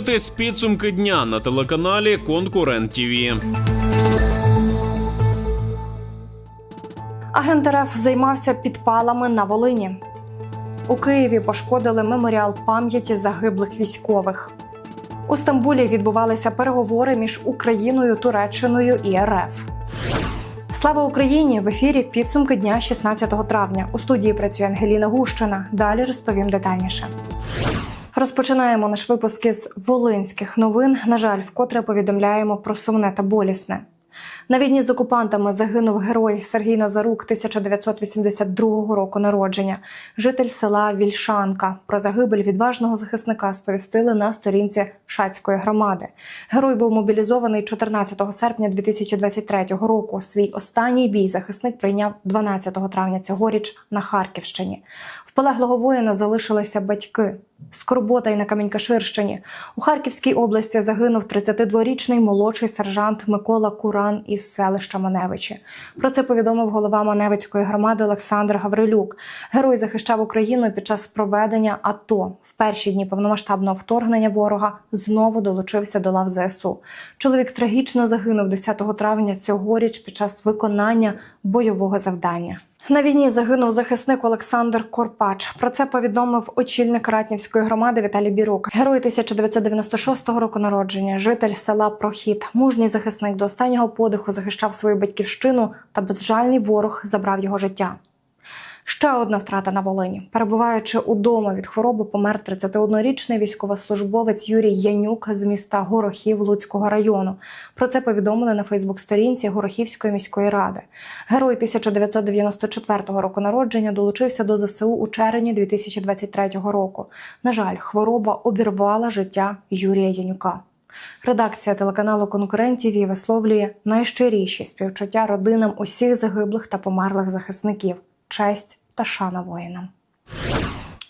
дивитесь підсумки дня на телеканалі Конкурент ТІВІ. Агент РФ займався підпалами на Волині. У Києві пошкодили меморіал пам'яті загиблих військових. У Стамбулі відбувалися переговори між Україною, Туреччиною і РФ. Слава Україні! В ефірі підсумки дня 16 травня. У студії працює Ангеліна Гущина. Далі розповім детальніше. Розпочинаємо наш випуск із волинських новин. На жаль, вкотре повідомляємо про сумне та болісне. На війні з окупантами загинув герой Сергій Назарук 1982 року народження, житель села Вільшанка. Про загибель відважного захисника сповістили на сторінці Шацької громади. Герой був мобілізований 14 серпня 2023 року. Свій останній бій захисник прийняв 12 травня цьогоріч на Харківщині. В полеглого воїна залишилися батьки. Скорбота й на Камінькаширщині. У Харківській області загинув 32-річний молодший сержант Микола Куран із селища Маневичі. Про це повідомив голова Маневицької громади Олександр Гаврилюк. Герой захищав Україну під час проведення АТО. В перші дні повномасштабного вторгнення ворога знову долучився до лав ЗСУ. Чоловік трагічно загинув 10 травня цьогоріч під час виконання бойового завдання. На війні загинув захисник Олександр Корпач. Про це повідомив очільник Ратнівської громади Віталій Бірук. Герой 1996 року народження, житель села Прохід. Мужній захисник до останнього подиху захищав свою батьківщину та безжальний ворог забрав його життя. Ще одна втрата на Волині. Перебуваючи удома від хвороби, помер 31-річний військовослужбовець Юрій Янюк з міста Горохів Луцького району. Про це повідомили на Фейсбук-сторінці Горохівської міської ради. Герой 1994 року народження долучився до ЗСУ у червні 2023 року. На жаль, хвороба обірвала життя Юрія Янюка. Редакція телеканалу Конкурентів висловлює найщиріші співчуття родинам усіх загиблих та померлих захисників. Честь та шана воїнам.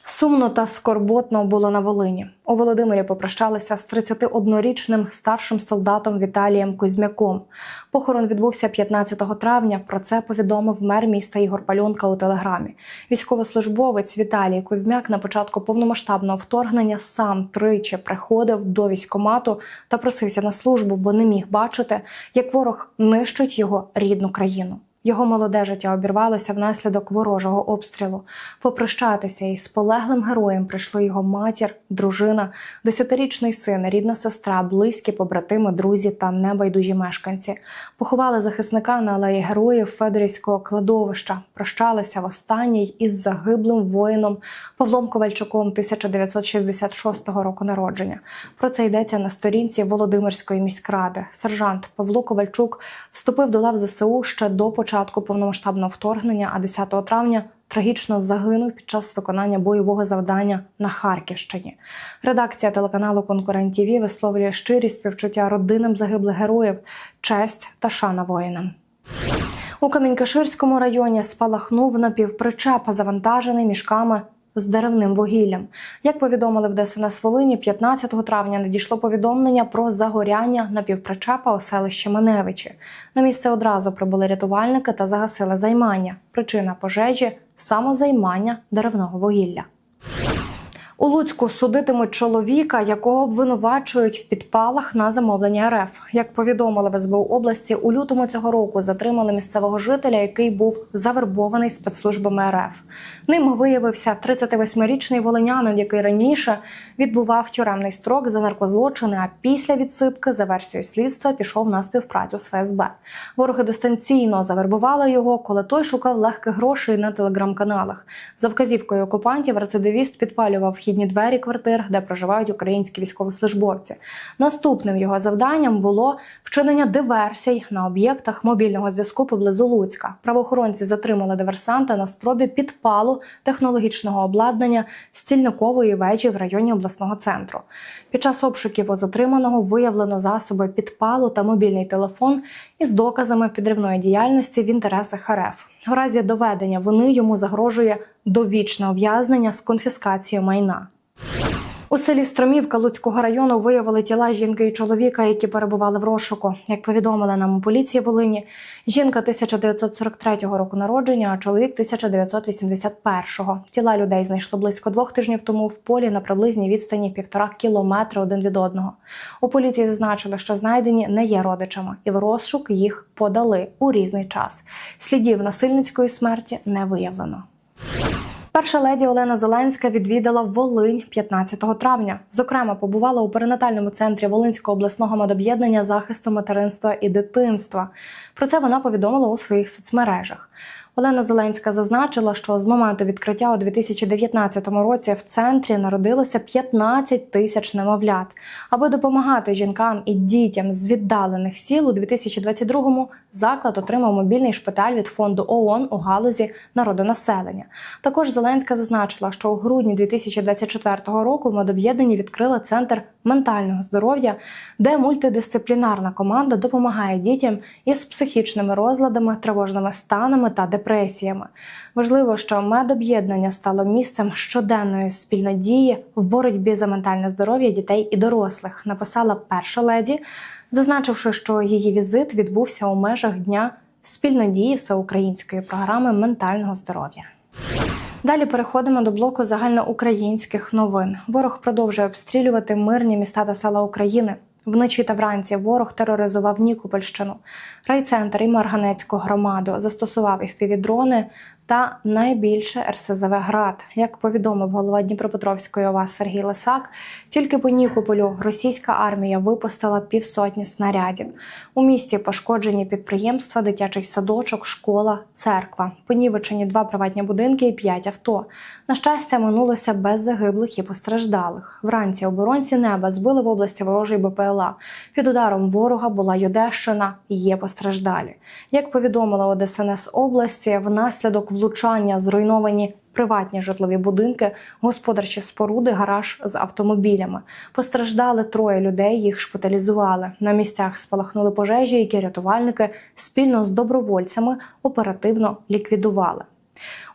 Сумно та скорботно було на Волині. У Володимирі попрощалися з 31-річним старшим солдатом Віталієм Кузьмяком. Похорон відбувся 15 травня. Про це повідомив мер міста Ігор Пальонка у телеграмі. Військовослужбовець Віталій Кузьмяк на початку повномасштабного вторгнення сам тричі приходив до військомату та просився на службу, бо не міг бачити, як ворог нищить його рідну країну. Його молоде життя обірвалося внаслідок ворожого обстрілу. Попрощатися із полеглим героєм прийшли його матір, дружина, десятирічний син, рідна сестра, близькі побратими, друзі та небайдужі мешканці. Поховали захисника на алеї героїв Федорівського кладовища. Прощалися востаннє й із загиблим воїном Павлом Ковальчуком 1966 року народження. Про це йдеться на сторінці Володимирської міськради. Сержант Павло Ковальчук вступив до лав ЗСУ ще до початку повномасштабного вторгнення, а 10 травня трагічно загинув під час виконання бойового завдання на Харківщині. Редакція телеканалу Конкурент ТІВІ висловлює щирість співчуття родинам загиблих героїв, честь та шана воїнам. У Камінькаширському районі спалахнув напівпричеп, завантажений мішками з деревним вугіллям. Як повідомили в ДСНС Волині, 15 травня надійшло повідомлення про загоряння напівпричепа у селищі Маневичі. На місце одразу прибули рятувальники та загасили займання. Причина пожежі самозаймання деревного вугілля. У Луцьку судитимуть чоловіка, якого обвинувачують в підпалах на замовлення РФ. Як повідомили в СБУ області, у лютому цього року затримали місцевого жителя, який був завербований спецслужбами РФ. Ним виявився 38-річний волинянин, який раніше відбував тюремний строк за наркозлочини. А після відсидки за версією слідства пішов на співпрацю з ФСБ. Вороги дистанційно завербували його, коли той шукав легких грошей на телеграм-каналах. За вказівкою окупантів рецидивіст підпалював вхідні двері квартир, де проживають українські військовослужбовці. Наступним його завданням було вчинення диверсій на об'єктах мобільного зв'язку поблизу Луцька. Правоохоронці затримали диверсанта на спробі підпалу технологічного обладнання стільникової вежі в районі обласного центру. Під час обшуків у затриманого виявлено засоби підпалу та мобільний телефон із доказами підривної діяльності в інтересах РФ. В разі доведення вини йому загрожує довічне ув'язнення з конфіскацією майна. У селі Стромівка Луцького району виявили тіла жінки і чоловіка, які перебували в розшуку. Як повідомили нам у поліції Волині, жінка 1943 року народження, а чоловік 1981. Тіла людей знайшли близько двох тижнів тому в полі на приблизній відстані півтора кілометра один від одного. У поліції зазначили, що знайдені не є родичами, і в розшук їх подали у різний час. Слідів насильницької смерті не виявлено. Перша леді Олена Зеленська відвідала Волинь 15 травня. Зокрема, побувала у перинатальному центрі Волинського обласного медоб'єднання захисту материнства і дитинства. Про це вона повідомила у своїх соцмережах. Олена Зеленська зазначила, що з моменту відкриття у 2019 році в центрі народилося 15 тисяч немовлят. Аби допомагати жінкам і дітям з віддалених сіл у 2022-му заклад отримав мобільний шпиталь від фонду ООН у галузі народонаселення. Також Зеленська зазначила, що у грудні 2024 року в медоб'єднанні відкрила центр ментального здоров'я, де мультидисциплінарна команда допомагає дітям із психічними розладами, тривожними станами та депресіями. Важливо, що медоб'єднання стало місцем щоденної спільнодії в боротьбі за ментальне здоров'я дітей і дорослих. Написала перша леді, зазначивши, що її візит відбувся у межах дня спільнодії всеукраїнської програми ментального здоров'я. Далі переходимо до блоку загальноукраїнських новин. Ворог продовжує обстрілювати мирні міста та села України. Вночі та вранці ворог тероризував Нікопольщину, райцентр і Марганецьку громаду, застосував і впівдрони та найбільше РСЗВ град. Як повідомив голова Дніпропетровської ОВА Сергій Лисак, тільки по Нікополю російська армія випустила півсотні снарядів. У місті пошкоджені підприємства, дитячий садочок, школа, церква. Понівечені два приватні будинки і п'ять авто. На щастя, минулося без загиблих і постраждалих. Вранці оборонці неба збили в області ворожий БПЛА. Під ударом ворога була Юдещина є постраждалі. Як повідомила ОДСНС області, внаслідок влучання зруйновані приватні житлові будинки, господарчі споруди, гараж з автомобілями. Постраждали троє людей, їх шпиталізували. На місцях спалахнули пожежі, які рятувальники спільно з добровольцями оперативно ліквідували.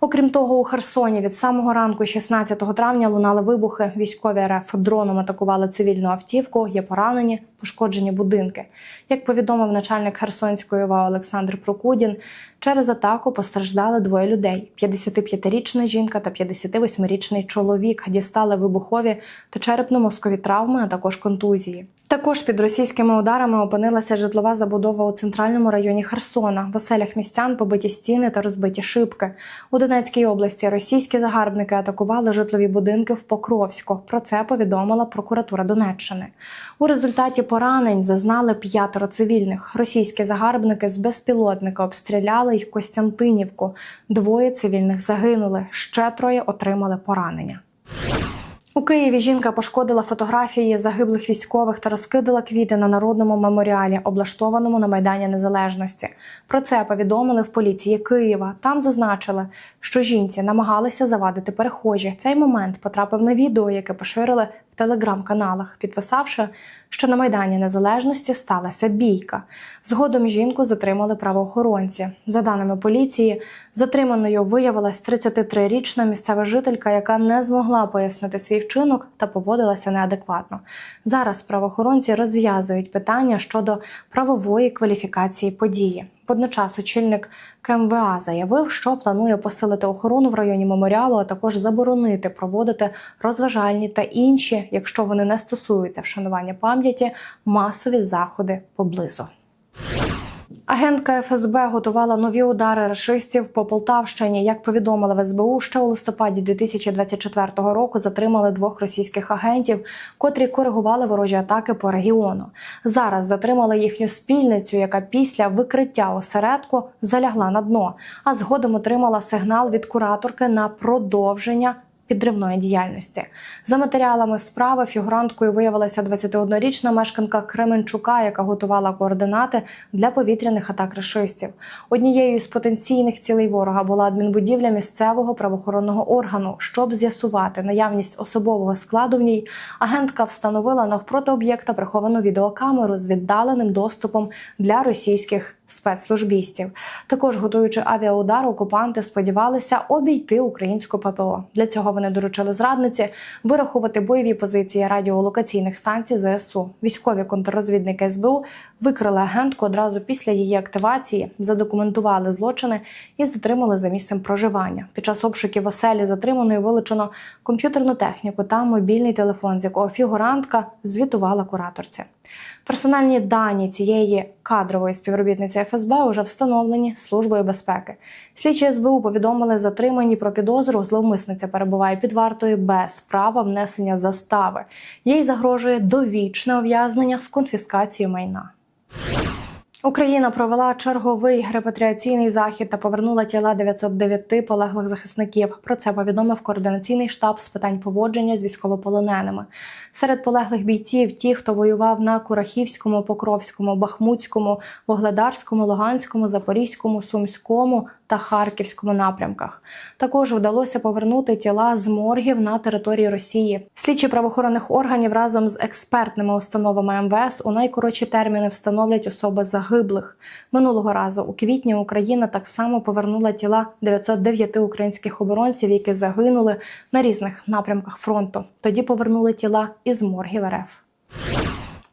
Окрім того, у Херсоні від самого ранку, 16 травня, лунали вибухи. Військові РФ дроном атакували цивільну автівку. Є поранені, пошкоджені будинки. Як повідомив начальник Херсонської ОВА Олександр Прокудін, через атаку постраждали двоє людей: 55-річна жінка та 58-річний чоловік. Дістали вибухові та черепно-мозкові травми, а також контузії. Також під російськими ударами опинилася житлова забудова у центральному районі Херсона. В оселях містян побиті стіни та розбиті шибки. У Донецькій області російські загарбники атакували житлові будинки в Покровську. Про це повідомила прокуратура Донеччини. У результаті поранень зазнали п'ятеро цивільних. Російські загарбники з безпілотника обстріляли їх Костянтинівку. Двоє цивільних загинули, ще троє отримали поранення. У Києві жінка пошкодила фотографії загиблих військових та розкидала квіти на народному меморіалі, облаштованому на Майдані Незалежності. Про це повідомили в поліції Києва. Там зазначили, що жінці намагалися завадити перехожі. Цей момент потрапив на відео, яке поширили в телеграм-каналах, підписавши, що на Майдані Незалежності сталася бійка. Згодом жінку затримали правоохоронці. За даними поліції, затриманою виявилась 33-річна місцева жителька, яка не змогла пояснити свій вчинок та поводилася неадекватно. Зараз правоохоронці розв'язують питання щодо правової кваліфікації події. Водночас очільник КМВА заявив, що планує посилити охорону в районі меморіалу, а також заборонити проводити розважальні та інші, якщо вони не стосуються вшанування пам'яті, масові заходи поблизу. Агентка ФСБ готувала нові удари рашистів по Полтавщині. Як повідомили в СБУ, ще у листопаді 2024 року затримали двох російських агентів, котрі коригували ворожі атаки по регіону. Зараз затримали їхню спільницю, яка після викриття осередку залягла на дно, а згодом отримала сигнал від кураторки на продовження підривної діяльності. За матеріалами справи фігуранткою виявилася 21-річна мешканка Кременчука, яка готувала координати для повітряних атак рашистів. Однією з потенційних цілей ворога була адмінбудівля місцевого правоохоронного органу. Щоб з'ясувати наявність особового складу в ній, агентка встановила навпроти об'єкта приховану відеокамеру з віддаленим доступом для російських спецслужбістів. Також готуючи авіаудар, окупанти сподівалися обійти українську ППО. Для цього вони доручили зрадниці вирахувати бойові позиції радіолокаційних станцій ЗСУ. Військові контррозвідники СБУ викрили агентку одразу після її активації, задокументували злочини і затримали за місцем проживання. Під час обшуків оселі затриманої вилучено комп'ютерну техніку та мобільний телефон, з якого фігурантка звітувала кураторці. Персональні дані цієї кадрової співробітниці ФСБ вже встановлені службою безпеки. Слідчі СБУ повідомили затримані про підозру. Зловмисниця перебуває під вартою без права внесення застави. Їй загрожує довічне ув'язнення з конфіскацією майна. Україна провела черговий репатріаційний захід та повернула тіла 909 полеглих захисників. Про це повідомив координаційний штаб з питань поводження з військовополоненими. Серед полеглих бійців ті, хто воював на Курахівському, Покровському, Бахмутському, Вогледарському, Луганському, Запорізькому, Сумському та Харківському напрямках. Також вдалося повернути тіла з моргів на території Росії. Слідчі правоохоронних органів разом з експертними установами МВС у найкоротші терміни встановлять особи загиблих. Минулого разу у квітні Україна так само повернула тіла 909 українських оборонців, які загинули на різних напрямках фронту. Тоді повернули тіла із моргів РФ.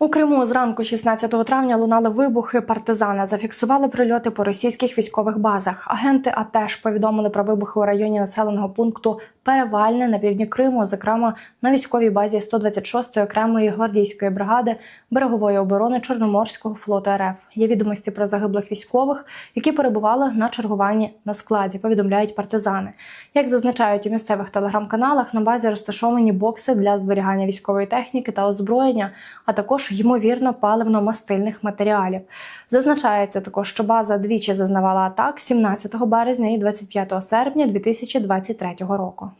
У Криму зранку 16 травня лунали вибухи. Партизани зафіксували прильоти по російських військових базах. Агенти АТЕШ повідомили про вибухи у районі населеного пункту Перевальне на півдні Криму, зокрема на військовій базі 126-ї окремої гвардійської бригади берегової оборони Чорноморського флоту РФ. Є відомості про загиблих військових, які перебували на чергуванні на складі. Повідомляють партизани. Як зазначають у місцевих телеграм-каналах, на базі розташовані бокси для зберігання військової техніки та озброєння, а також ймовірно паливно-мастильних матеріалів. Зазначається також, що база двічі зазнавала атак 17 березня і 25 серпня 2023 року.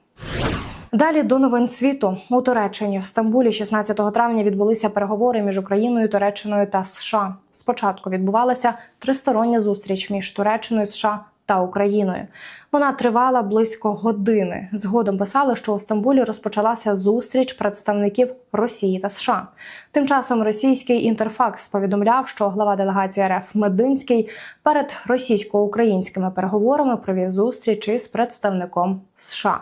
Далі до новин світу у Туреччині в Стамбулі 16 травня відбулися переговори між Україною, Туреччиною та США. Спочатку відбувалася тристороння зустріч між Туреччиною, США та Україною. Вона тривала близько години. Згодом писали, що у Стамбулі розпочалася зустріч представників Росії та США. Тим часом російський інтерфакс повідомляв, що глава делегації РФ Мединський перед російсько-українськими переговорами провів зустріч із представником США.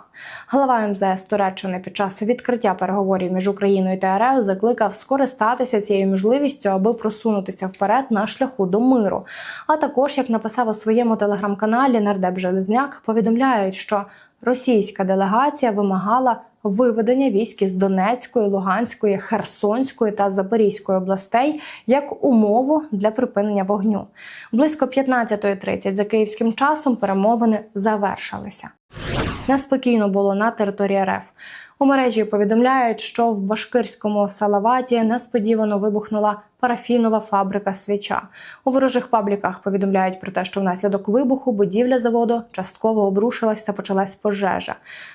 Глава МЗС Туреччини під час відкриття переговорів між Україною та РФ закликав скористатися цією можливістю, аби просунутися вперед на шляху до миру. А також, як написав у своєму телеграм-каналі нардеп Железняк, повідомляють, що російська делегація вимагала виведення військ із Донецької, Луганської, Херсонської та Запорізької областей як умову для припинення вогню. Близько 15.30 за київським часом перемовини завершилися. Неспокійно було на території РФ. У мережі повідомляють, що в Башкирському Салаваті несподівано вибухнула парафінова фабрика свіча. У ворожих пабліках повідомляють про те, що внаслідок вибуху будівля заводу частково обрушилась та почалась пожежа.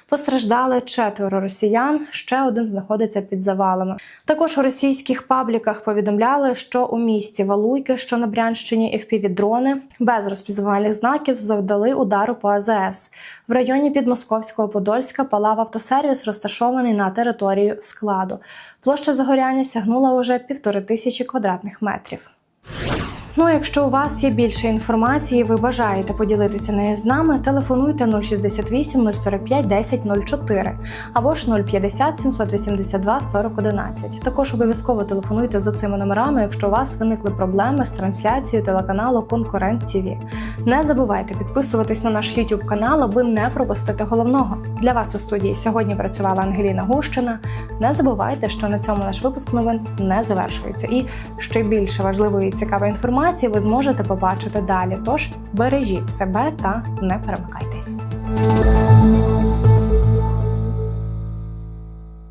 Постраждали четверо росіян. Ще один знаходиться під завалами. Також у російських пабліках повідомляли, що у місті Валуйки, що на Брянщині, FPV-дрони без розпізнавальних знаків завдали удару по АЗС. В районі підмосковського Подольська палав автосервіс, розташований на території складу. Площа загоряння сягнула уже півтори тисячі квадратних метрів. Ну, якщо у вас є більше інформації, ви бажаєте поділитися нею з нами, телефонуйте 068 045 10 04 або ж 050 782 40 11. Також обов'язково телефонуйте за цими номерами, якщо у вас виникли проблеми з трансляцією телеканалу Конкурент ТВ. Не забувайте підписуватись на наш YouTube канал, аби не пропустити головного. Для вас у студії сьогодні працювала Ангеліна Гущина. Не забувайте, що на цьому наш випуск новин не завершується. І ще більше важливої і цікавої інформації ви зможете побачити далі. Тож бережіть себе та не перемикайтесь.